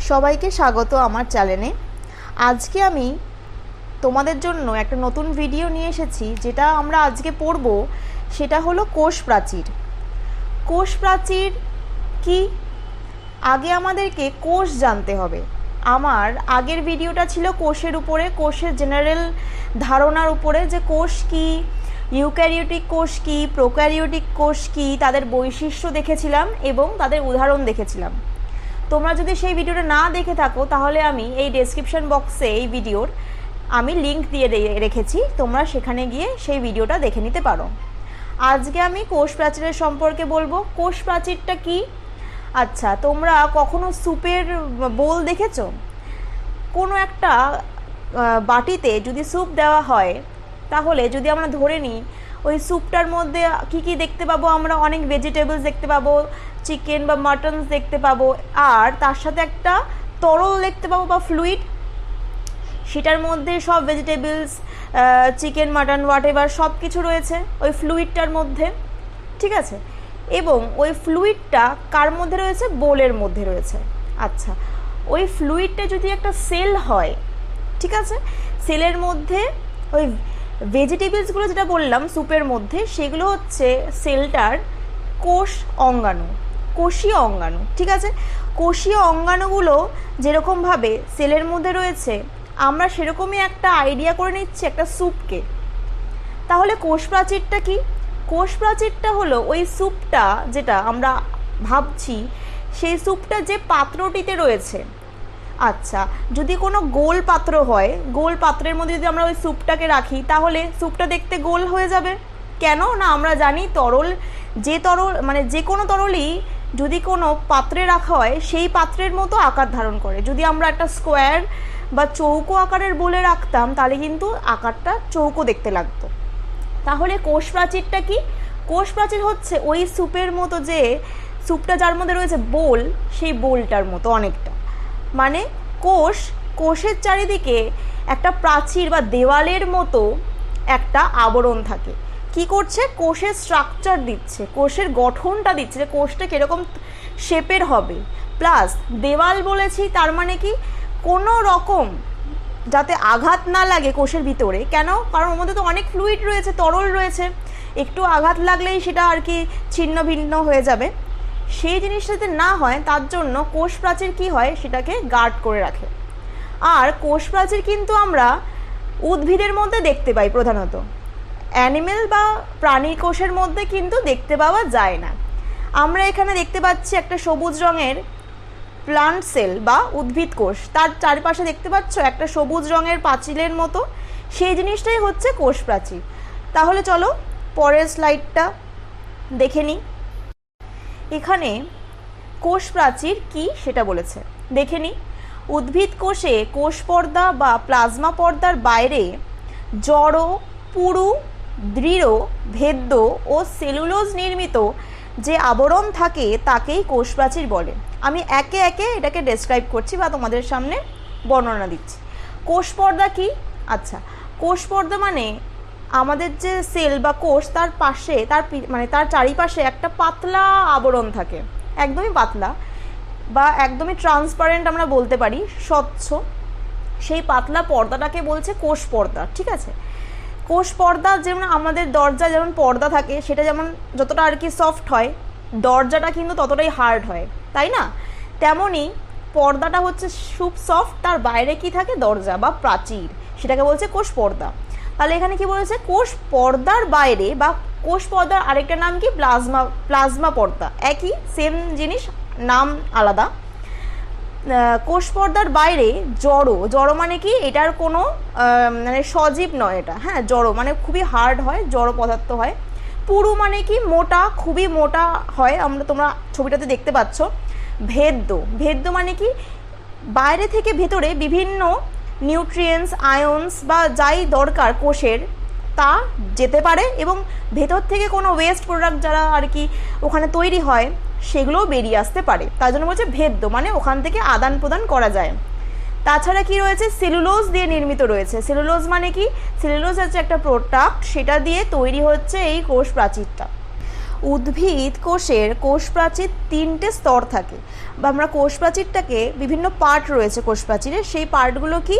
সবাইকে স্বাগত আমার চ্যানেলে। আজকে আমি তোমাদের জন্য একটা নতুন ভিডিও নিয়ে এসেছি, যেটা আমরা আজকে পড়ব, সেটা হলো কোষ প্রাচীর। কোষ প্রাচীর কি? আগে আমাদেরকে কোষ জানতে হবে। আমার আগের ভিডিওটা ছিল কোষের উপরে, কোষের জেনারেল ধারণার উপরে যে কোষ কি, ইউক্যারিওটিক কোষ কি, প্রোক্যারিওটিক কোষ কি, তাদের বৈশিষ্ট্য দেখেছিলাম এবং তাদের উদাহরণ দেখেছিলাম। তোমরা যদি সেই ভিডিওটা না দেখে থাকো, তাহলে আমি এই ডেসক্রিপশন বক্সে এই ভিডিওর আমি লিংক দিয়ে রেখেছি। তোমরা সেখানে গিয়ে সেই ভিডিওটা দেখে নিতে পারো। আজকে আমি কোষ প্রাচীরের সম্পর্কে বলব। কোষ প্রাচীরটা কি? আচ্ছা তোমরা কখনো স্যুপের বোল দেখেছ? কোনো একটা বাটিতে যদি স্যুপ দেওয়া হয়, তাহলে যদি আমরা ধরে নিই ওই স্যুপটার মধ্যে কি কি দেখতে পাবো? আমরা অনেক ভেজিটেবলস দেখতে পাবো চিকেন বা মাটনস দেখতে পাবো। আর তার সাথে একটা তরল দেখতে পাবো বা ফ্লুইড সেটার মধ্যে সব vegetables chicken mutton whatever সব কিছু রয়েছে ওই ফ্লুইডটার মধ্যে, ঠিক আছে? এবং ওই ফ্লুইডটা কার মধ্যে রয়েছে? বোলের মধ্যে রয়েছে। আচ্ছা ওই ফ্লুইডটা যদি একটা সেল হয়, ঠিক আছে? সেলের মধ্যে ওই ভেজিটেবলসগুলো যেটা বললাম স্যুপের মধ্যে, সেগুলো হচ্ছে সেলটার কোষ অঙ্গাণু, কোষীয় অঙ্গাণু, ঠিক আছে? কোষীয় অঙ্গাণুগুলো যেরকমভাবে সেলের মধ্যে রয়েছে, আমরা সেরকমই একটা আইডিয়া করে নিচ্ছি একটা স্যুপকে তাহলে কোষ প্রাচীরটা কি? কোষ প্রাচীরটা হলো ওই স্যুপটা যেটা আমরা ভাবছি, সেই স্যুপটা যে পাত্রটিতে রয়েছে আচ্ছা যদি কোনো গোল পাত্র হয়, গোল পাত্রের মধ্যে যদি আমরা ওই স্যুপটাকে রাখি, তাহলে স্যুপটা দেখতে গোল হয়ে যাবে? কেন? না, আমরা জানি তরল, যে তরল মানে যে কোনো তরলই যদি কোনো পাত্রে রাখা হয়, সেই পাত্রের মতো আকার ধারণ করে। যদি আমরা একটা স্কোয়ার বা চৌকো আকারের বলে রাখতাম, তাহলে কিন্তু আকারটা চৌকো দেখতে লাগতো। তাহলে কোষ প্রাচীরটা কি? কোষ প্রাচীর হচ্ছে ওই স্যুপের মতো যে, স্যুপটা যার মধ্যে রয়েছে বোল, সেই বোলটার মতো অনেকটা। মানে কোষ, কোষের চারিদিকে একটা প্রাচীর বা দেওয়ালের মতো একটা আবরণ থাকে। কি করছে? কোষের স্ট্রাকচার দিচ্ছে, কোষের গঠনটা দিচ্ছে যে কোষটা কীরকম শেপের হবে। প্লাস দেওয়াল বলেছি, তার মানে কি? কোনো রকম যাতে আঘাত না লাগে কোষের ভিতরে। কেন? কারণ ওর মধ্যে তো অনেক ফ্লুইড রয়েছে, তরল রয়েছে। একটু আঘাত লাগলেই সেটা আর কি ছিন্ন ভিন্ন হয়ে যাবে। সেই জিনিসটা যাতে না হয়, তার জন্য কোষ প্রাচীর কী হয় সেটাকে গার্ড করে রাখে। আর কোষ প্রাচীর কিন্তু আমরা উদ্ভিদের মধ্যে দেখতে পাই প্রধানত। অ্যানিমেল বা প্রাণী কোষের মধ্যে কিন্তু দেখতে পাওয়া যায় না। আমরা এখানে দেখতে পাচ্ছি একটা সবুজ রঙের প্লান্ট সেল বা উদ্ভিদ কোষ। তার চারপাশে দেখতে পাচ্ছ একটা সবুজ রঙের পাঁচিলের মতো। সেই জিনিসটাই হচ্ছে কোষ প্রাচীর তাহলে চলো পরের স্লাইডটা দেখে নিই। এখানে কোষ প্রাচীর কি সেটা বলেছে। দেখে নিই উদ্ভিদ কোষে কোষ পর্দা বা প্লাজমা পর্দার বাইরে জড়, পুরু, দৃঢ়, ভেদ্য ও সেলুলোজ নির্মিত যে আবরণ থাকে তাকেই কোষ প্রাচীর বলে। আমি একে একে এটাকে ডেসক্রাইব করছি বা তোমাদের সামনে বর্ণনা দিচ্ছি। কোষ পর্দা কি? আচ্ছা কোষ পর্দা মানে আমাদের যে সেল বা কোষ, তার পাশে, তার মানে তার চারিপাশে একটা পাতলা আবরণ থাকে। একদমই পাতলা বা একদমই ট্রান্সপারেন্ট আমরা বলতে পারি, স্বচ্ছ। সেই পাতলা পর্দাটাকে বলছে কোষ পর্দা, ঠিক আছে? কোষ পর্দা যেমন আমাদের দরজা যেমন পর্দা থাকে, সেটা যেমন যতটা আর কি সফট হয়, দরজাটা কিন্তু ততটাই হার্ড হয়, তাই না? তেমনই পর্দাটা হচ্ছে সুপ সফট তার বাইরে কি থাকে? দরজা বা প্রাচীর, সেটাকে বলছে কোষ পর্দা। তাহলে এখানে কি বলেছে? কোষ পর্দার বাইরে বা কোষ পর্দার আরেকটা নাম কি? প্লাজমা প্লাজমা পর্দা। একই সেম জিনিস, নাম আলাদা। কোষ পর্দার বাইরে জড়ো। জড়ো মানে কি? এটার কোনো মানে সজীব নয় এটা। হ্যাঁ জড়ো। মানে খুবই হার্ড হয়, জড়ো পদার্থ হয়। পুরু মানে কি? মোটা, খুবই মোটা হয়। আমরা, তোমরা ছবিটাতে দেখতে পাচ্ছ। ভেদ্য। ভেদ্য মানে কি? বাইরে থেকে ভেতরে বিভিন্ন নিউট্রিয়েন্টস, আয়ন্স বা যাই দরকার কোষের, তা যেতে পারে এবং ভেতর থেকে কোনো ওয়েস্ট প্রোডাক্ট যারা আর কি ওখানে তৈরি হয়, সেগুলোও বেরিয়ে আসতে পারে। তার জন্য বলছে ভেদ্য মানে ওখান থেকে আদান প্রদান করা যায়। তাছাড়া কি রয়েছে? সেলুলোজ দিয়ে নির্মিত রয়েছে। সেলুলোজ মানে কি? সেলুলোজ হচ্ছে একটা প্রোডাক্ট সেটা দিয়ে তৈরি হচ্ছে এই কোষ প্রাচীরটা উদ্ভিদ কোষের কোষ প্রাচীর তিনটে স্তর থাকে। বা আমরা কোষ প্রাচীরটাকে বিভিন্ন পার্ট রয়েছে কোষ প্রাচীরের সেই পার্টগুলো কি?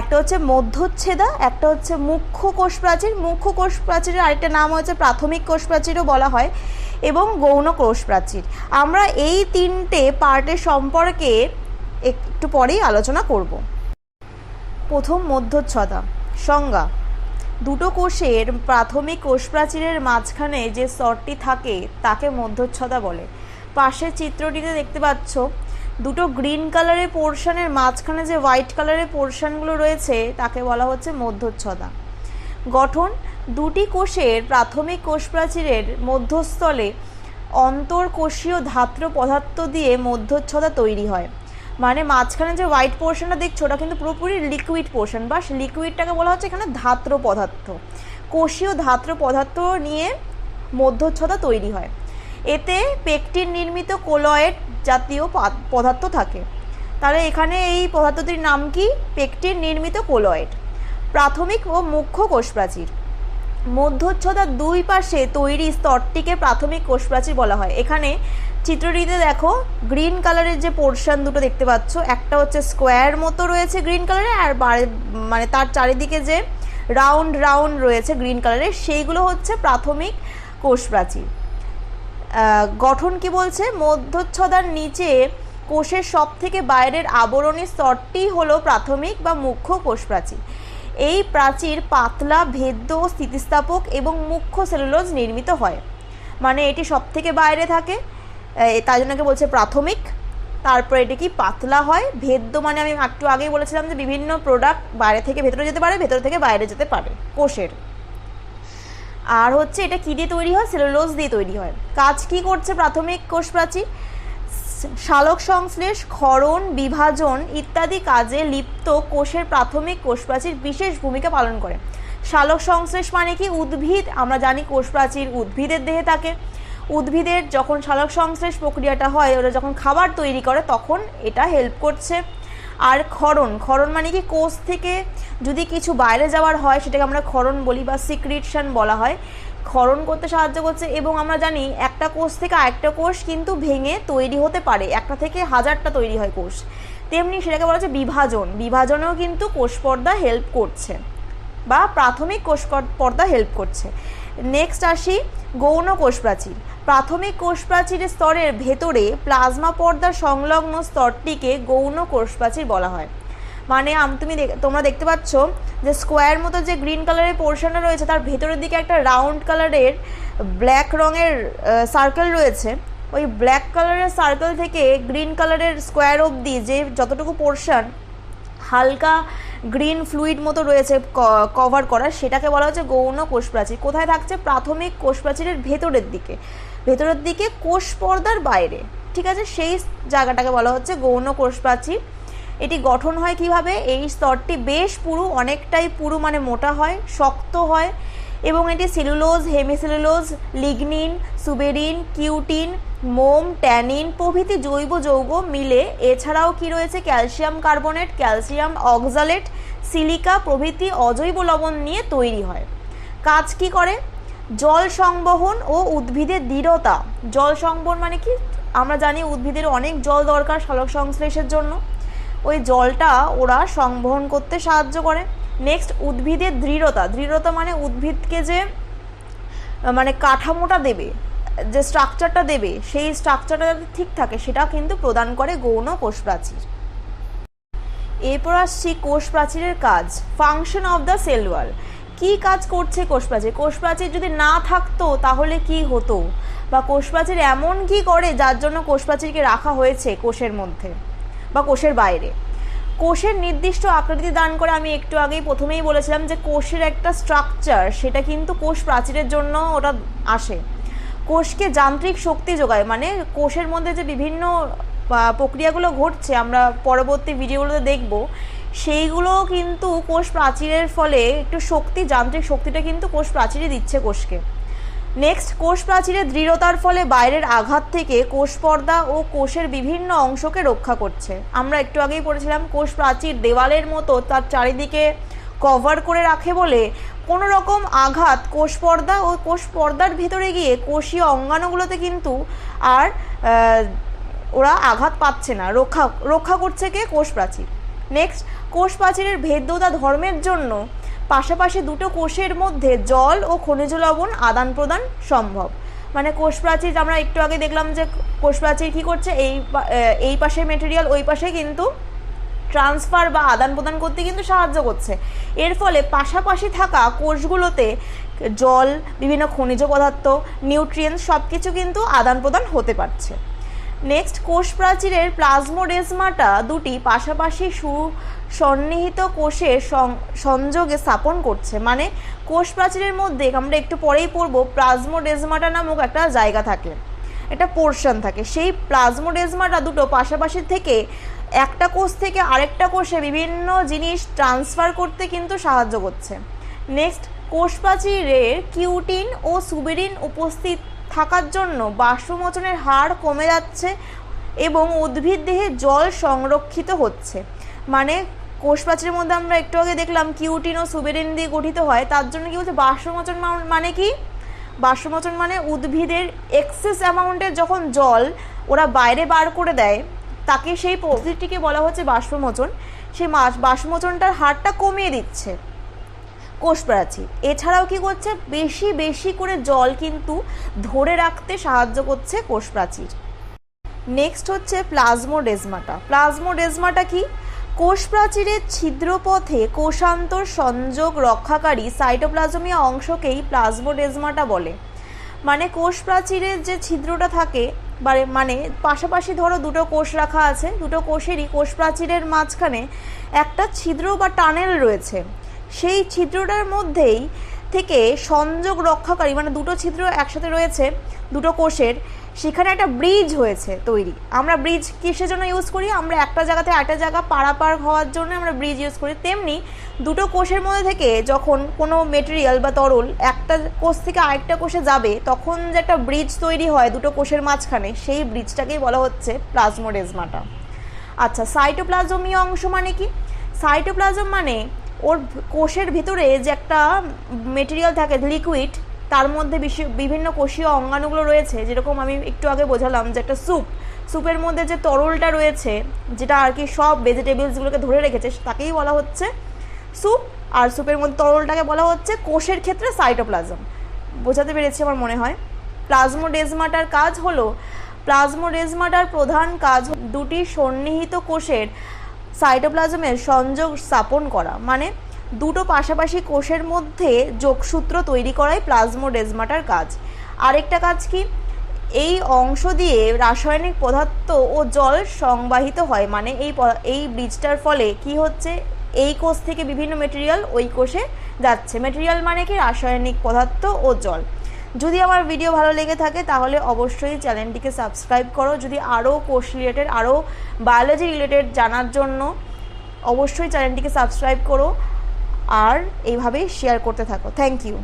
একটা হচ্ছে মধ্যচ্ছেদা, একটা হচ্ছে মুখ্য কোষ প্রাচীর মুখ্য কোষ প্রাচীরের আরেকটা নাম হচ্ছে প্রাথমিক কোষ প্রাচীরও বলা হয় এবং গৌণ কোষ প্রাচীর আমরা এই তিনটে পার্টের সম্পর্কে একটু পরেই আলোচনা করব। প্রথম মধ্যচ্ছদা, সংজ্ঞা। দুটো কোষের প্রাথমিক কোষ প্রাচীরের মাঝখানে যে স্তরটি থাকে, তাকে মধ্যচ্ছদা বলে। পাশের চিত্রটিতে দেখতে পাচ্ছ, দুটো গ্রিন কালারের পোর্শনের মাঝখানে যে হোয়াইট কালারের পোর্শনগুলো রয়েছে, তাকে বলা হচ্ছে মধ্যচ্ছদা। গঠন, দুটি কোষের প্রাথমিক কোষ প্রাচীরের মধ্যস্থলে অন্তর্কোষীয় ধাত্র পদার্থ দিয়ে মধ্যচ্ছদা তৈরি হয়। মানে মাঝখানে যে হোয়াইট পোর্শনটা দেখছ, ওটা কিন্তু পুরোপুরি লিকুইড পোর্শন বা লিকুইডটাকে বলা হচ্ছে এখানে ধাত্র পদার্থ। কোষীয় ধাত্র পদার্থ নিয়ে মধ্যচ্ছদা তৈরি হয়। এতে পেকটিন নির্মিত কোলয়েড জাতীয় পদার্থ থাকে। তাহলে এখানে এই পদার্থটির নাম কি? পেকটিন নির্মিত কোলয়েড প্রাথমিক ও মুখ্য কোষ প্রাচীর মধ্যচ্ছদার দুই পাশে তৈরি স্তরটিকে প্রাথমিক কোষ প্রাচীর বলা হয়। এখানে চিত্রটিতে দেখো গ্রিন কালারের যে পোর্শন দুটো দেখতে পাচ্ছ, একটা হচ্ছে স্কোয়ার মতো রয়েছে গ্রিন কালারের আর মানে তার চারিদিকে যে রাউন্ড রাউন্ড রয়েছে গ্রিন কালারের সেইগুলো হচ্ছে প্রাথমিক কোষ প্রাচীর গঠন কি বলছে? মধ্যচ্ছদার নিচে কোষের সব থেকে বাইরের আবরণী স্তরটি হলো প্রাথমিক বা মুখ্য কোষ প্রাচীর এই প্রাচীর পাতলা, ভেদ্য, স্থিতিস্থাপক এবং মুখ্য সেলুলোজ নির্মিত হয়। মানে এটি সব থেকে বাইরে থাকে। তাই জন্য কি বলছে প্রাথমিক। তারপর এটি কি পাতলা হয়? ভেদ্য মানে আমি একটু আগেই বলেছিলাম যে বিভিন্ন প্রোডাক্ট বাইরে থেকে ভেতরে যেতে পারে, ভেতর থেকে বাইরে যেতে পারে, কোষের। আর হচ্ছে এটা কী দিয়ে তৈরি হয়? সেলুলোজ দিয়ে তৈরি হয়। কাজ কি করছে প্রাথমিক কোষ প্রাচীর শালক সংশ্লেষ, ক্ষরণ, বিভাজন ইত্যাদি কাজে লিপ্ত কোষের প্রাথমিক কোষ প্রাচীর বিশেষ ভূমিকা পালন করে। শালক সংশ্লেষ মানে কি? উদ্ভিদ। আমরা জানি কোষ প্রাচীর উদ্ভিদের দেহে থাকে। উদ্ভিদের যখন শালক সংশ্লেষ প্রক্রিয়াটা হয়, ওরা যখন খাবার তৈরি করে, তখন এটা হেল্প করছে। আর ক্ষরণ ক্ষরণ মানে কি? কোষ থেকে যদি কিছু বাইরে যাওয়ার হয়, সেটাকে আমরা ক্ষরণ বলি বা সিক্রিটশন বলা হয়। ক্ষরণ করতে সাহায্য করছে এবং আমরা জানি একটা কোষ থেকে আরেকটা কোষ কিন্তু ভেঙে তৈরি হতে পারে। একটা থেকে হাজারটা তৈরি হয় কোষ। তেমনি সেটাকে বলা হচ্ছে বিভাজন। বিভাজনেও কিন্তু কোষ পর্দা হেল্প করছে বা প্রাথমিক কোষ পর্দা হেল্প করছে। নেক্সট আসি, গৌণ কোষ প্রাচীর প্রাথমিক কোষ প্রাচীরের স্তরের ভেতরে প্লাজমা পর্দার সংলগ্ন স্তরটিকে গৌণ কোষ প্রাচীর বলা হয়। মানে তুমি তোমরা দেখতে পাচ্ছ যে স্কোয়ার মতো যে গ্রিন কালারের পোর্শনটা রয়েছে, তার ভেতরের দিকে একটা রাউন্ড কালারের ব্ল্যাক রঙের সার্কেল রয়েছে। ওই ব্ল্যাক কালারের সার্কেল থেকে গ্রিন কালারের স্কোয়ার অবধি যে যতটুকু পোর্শন হালকা গ্রিন ফ্লুইড মতো রয়েছে কভার করা, সেটাকে বলা হচ্ছে গৌণ কোষ প্রাচীর কোথায় থাকছে? প্রাথমিক কোষ প্রাচীরের ভেতরের দিকে। ভেতরের দিকে কোষ পর্দার বাইরে। ঠিক আছে? সেই জায়গাটাকে বলা হচ্ছে গৌণ কোষ প্রাচীর এটি গঠন হয় কীভাবে? এই স্তরটি বেশ পুরু, অনেকটাই পুরু মানে মোটা হয়, শক্ত হয় এবং এটি cellulose, hemicellulose, lignin, suberin, cutin মোম, ট্যানিন প্রভৃতি জৈব যৌগ মিলে, এছাড়াও কি রয়েছে? Calcium carbonate, calcium oxalate, silica প্রভৃতি অজৈব লবণ নিয়ে তৈরি হয়। কাজ কি করে? জল সংবহন ও উদ্ভিদের দৃঢ়তা। জল সংবহন মানে কি? আমরা জানি উদ্ভিদের অনেক জল দরকার সালোক সংশ্লেষের জন্য। ওই জলটা ওরা সংবহন করতে সাহায্য করে। নেক্সট উদ্ভিদের দৃঢ়তা। দৃঢ়তা মানে উদ্ভিদকে যে মানে কাঠামোটা দেবে। যে স্ট্রাকচারটা দেবে, সেই স্ট্রাকচারটা যাতে ঠিক থাকে সেটা কিন্তু প্রদান করে গৌণ কোষ প্রাচীর এরপর আসছি কোষ প্রাচীরের কাজ function of the cell wall কী কাজ করছে কোষ প্রাচীর কোষ প্রাচীর যদি না থাকতো, তাহলে কি হতো? বা কোষ প্রাচীর এমন কি করে যার জন্য কোষ প্রাচীরকে রাখা হয়েছে কোষের মধ্যে বা কোষের বাইরে? কোষের নির্দিষ্ট আকৃতি দান করে আমি একটু আগেই প্রথমেই বলেছিলাম যে কোষের একটা স্ট্রাকচার সেটা কিন্তু কোষ প্রাচীরের জন্য ওটা আসে। কোষকে যান্ত্রিক শক্তি যোগায় মানে কোষের মধ্যে যে বিভিন্ন প্রক্রিয়াগুলো ঘটছে, আমরা পরবর্তী ভিডিওগুলোতে দেখব, সেইগুলো কিন্তু কোষ প্রাচীরের ফলে একটু শক্তি, যান্ত্রিক শক্তিটা কিন্তু কোষ প্রাচীরই দিচ্ছে কোষকে। নেক্সট কোষ প্রাচীরের দৃঢ়তার ফলে বাইরের আঘাত থেকে কোষ পর্দা ও কোষের বিভিন্ন অংশকে রক্ষা করছে। আমরা একটু আগেই পড়েছিলাম, কোষ প্রাচীর দেওয়ালের মতো তার চারিদিকে কভার করে রাখে বলে কোনো রকম আঘাত কোষ পর্দা ও কোষ পর্দার ভিতরে গিয়ে কোষীয় অঙ্গাণুগুলোতে কিন্তু আর ওরা আঘাত পাচ্ছে না। রক্ষা রক্ষা করছে কে? কোষ প্রাচীর নেক্সট কোষ প্রাচীরের ভেদ্যতা ধর্মের জন্য পাশাপাশি দুটো কোষের মধ্যে জল ও খনিজ লবণ আদান প্রদান সম্ভব। মানে কোষ প্রাচীর আমরা একটু আগে দেখলাম যে কোষ প্রাচীর কী করছে? এই এই পাশে মেটেরিয়াল ওই পাশে কিন্তু ট্রান্সফার বা আদান প্রদান করতে কিন্তু সাহায্য করছে। এর ফলে পাশাপাশি থাকা কোষগুলোতে জল, বিভিন্ন খনিজ পদার্থ, নিউট্রিয়েন্টস সব কিছু কিন্তু আদান প্রদান হতে পারছে। নেক্সট কোষ প্রাচীরের প্লাজমোডেজমাটা দুটি পাশাপাশি সুসন্নিহিত কোষের সং- সংযোগে স্থাপন করছে। মানে কোষ প্রাচীরের মধ্যে, আমরা একটু পরেই পড়ব, প্লাজমোডেজমাটা নামক একটা জায়গা থাকে। একটা পোর্শন থাকে। সেই প্লাজমোডেজমাটা দুটো পাশাপাশি থেকে একটা কোষ থেকে আরেকটা কোষে বিভিন্ন জিনিস ট্রান্সফার করতে কিন্তু সাহায্য করছে। নেক্সট কোষ প্রাচীরের কিউটিন ও সুবেরিন উপস্থিত থাকার জন্য বাষ্পমোচনের হার কমে যাচ্ছে এবং উদ্ভিদ দেহে জল সংরক্ষিত হচ্ছে। মানে কোষ প্রাচীরের মধ্যে আমরা একটু আগে দেখলাম কিউটিন ও সুবেরিন দিয়ে গঠিত হয়, তার জন্য কি বলছে বাষ্পমোচন মানে কি? বাষ্পমোচন মানে উদ্ভিদের এক্সেস অ্যামাউন্টের যখন জল ওরা বাইরে বার করে দেয় তাকে সেই প্রক্রিয়াটিকে বলা হচ্ছে বাষ্পমোচন। সেই বাষ্পমোচনটার হারটা কমিয়ে দিচ্ছে কোষ প্রাচীর এছাড়াও কি করছে? বেশি বেশি করে জল কিন্তু ধরে রাখতে সাহায্য করছে কোষ প্রাচীর নেক্সট হচ্ছে প্লাজমোডেজমাটা। প্লাজমোডেজমাটা কি? কোষ প্রাচীরের ছিদ্রপথে কোষান্তর সংযোগ রক্ষাকারী সাইটোপ্লাজমীয় অংশকেই প্লাজমোডেজমাটা বলে। মানে কোষ প্রাচীরের যে ছিদ্রটা থাকে মানে পাশাপাশি ধরো দুটো কোষ রাখা আছে, দুটো কোষেরই কোষ প্রাচীরের মাঝখানে একটা ছিদ্র বা টানেল রয়েছে। সেই ছিদ্রটার মধ্যেই থেকে সংযোগ রক্ষাকারী মানে দুটো ছিদ্র একসাথে রয়েছে, দুটো কোষের সেখানে একটা ব্রিজ হয়েছে তৈরি। আমরা ব্রিজ কিসের জন্য ইউজ করি? আমরা একটা জায়গাতে একটা জায়গা পারাপার হওয়ার জন্য আমরা ব্রিজ ইউজ করি। তেমনি দুটো কোষের মধ্যে থেকে যখন কোনো মেটেরিয়াল বা তরল একটা কোষ থেকে আরেকটা কোষে যাবে, তখন যে একটা ব্রিজ তৈরি হয় দুটো কোষের মাঝখানে, সেই ব্রিজটাকেই বলা হচ্ছে প্লাজমোডেজমাটা আচ্ছা সাইটোপ্লাজমীয় অংশ মানে কি? সাইটোপ্লাজম মানে ওর কোষের ভিতরে যে একটা মেটেরিয়াল থাকে লিকুইড তার মধ্যে বিভিন্ন কোষীয় অঙ্গাণুগুলো রয়েছে। যেরকম আমি একটু আগে বোঝালাম যে একটা স্যুপ। স্যুপের মধ্যে যে তরলটা রয়েছে, যেটা আর কি সব ভেজিটেবলসগুলোকে ধরে রেখেছে, তাকেই বলা হচ্ছে স্যুপ। আর স্যুপের মধ্যে তরলটাকে বলা হচ্ছে কোষের ক্ষেত্রে সাইটোপ্লাজম। বোঝাতে পেরেছি আমার মনে হয়। প্লাজমোডেজমাটার কাজ হলো, প্লাজমোডেজমাটার প্রধান কাজ দুটি সন্নিহিত কোষের সাইটোপ্লাজমের সংযোগ স্থাপন করা। মানে দুটো পাশাপাশি কোষের মধ্যে যোগসূত্র তৈরি করাই প্লাজমোডেজমাটার কাজ। আরেকটা কাজ কি? এই অংশ দিয়ে রাসায়নিক পদার্থ ও জল সংবাহিত হয় মানে এই এই ব্রিজটার ফলে কি হচ্ছে? এই কোষ থেকে বিভিন্ন মেটেরিয়াল ওই কোষে যাচ্ছে। মেটেরিয়াল মানে কি? রাসায়নিক পদার্থ ও জল। যদি আমার ভিডিও ভালো লেগে থাকে, তাহলে অবশ্যই চ্যানেলটিকে সাবস্ক্রাইব করো। যদি আরও কোষ রিলেটেড আরও বায়োলজি রিলেটেড জানার জন্য, অবশ্যই চ্যানেলটিকে সাবস্ক্রাইব করো। আর এইভাবেই শেয়ার করতে থাকো। Thank you